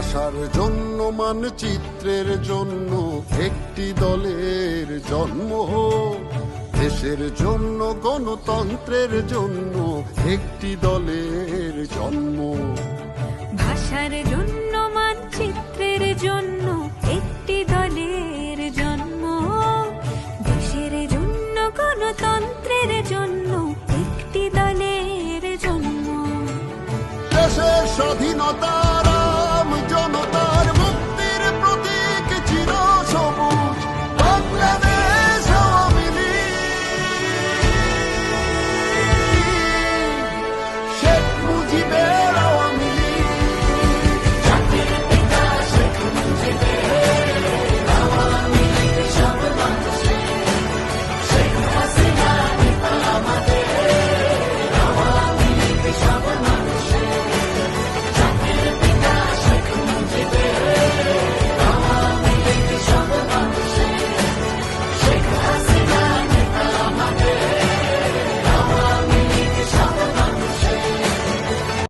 জন্য মানচিত্রের জন্য একটি দলের জন্ম দেশের জন্য গণতন্ত্রের জন্য একটি দলের জন্ম। ভাষার জন্য মানচিত্রের জন্য একটি দলের জন্ম দেশের জন্য গণতন্ত্রের জন্য একটি দলের জন্ম দেশের স্বাধীনতা